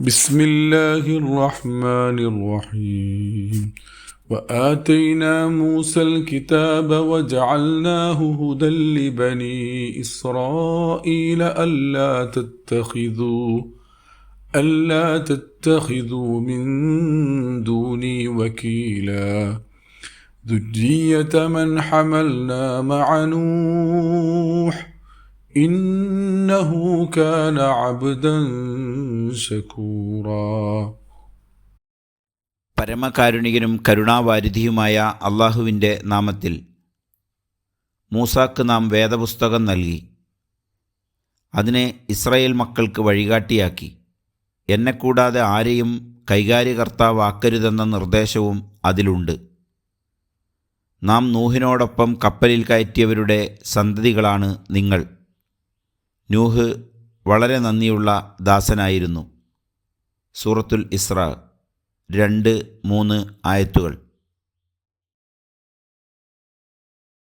بسم الله الرحمن الرحيم. وآتينا موسى الكتاب وجعلناه هدى لبني إسرائيل ألا تتخذوا ألا تتخذوا من دوني وكيلا. ذرية من حملنا مع نوح إنه كان عبدا شكورا പരമകാരുണികനും കരുണാവാരിധിയുമായ അള്ളാഹുവിൻ്റെ നാമത്തിൽ മൂസാക്ക് നാം വേദപുസ്തകം നൽകി അതിനെ ഇസ്രായേൽ മക്കൾക്ക് വഴികാട്ടിയാക്കി എന്നെക്കൂടാതെ ആരെയും കൈകാര്യകർത്താവാക്കരുതെന്ന നിർദ്ദേശവും അതിലുണ്ട് നാം നൂഹിനോടൊപ്പം കപ്പലിൽ കയറ്റിയവരുടെ സന്തതികളാണ് നിങ്ങൾ നൂഹ് വളരെ നന്ദിയുള്ള ദാസനായിരുന്നു. സൂറത്തുൽ ഇസ്ര രണ്ട് മൂന്ന് ആയത്തുകൾ.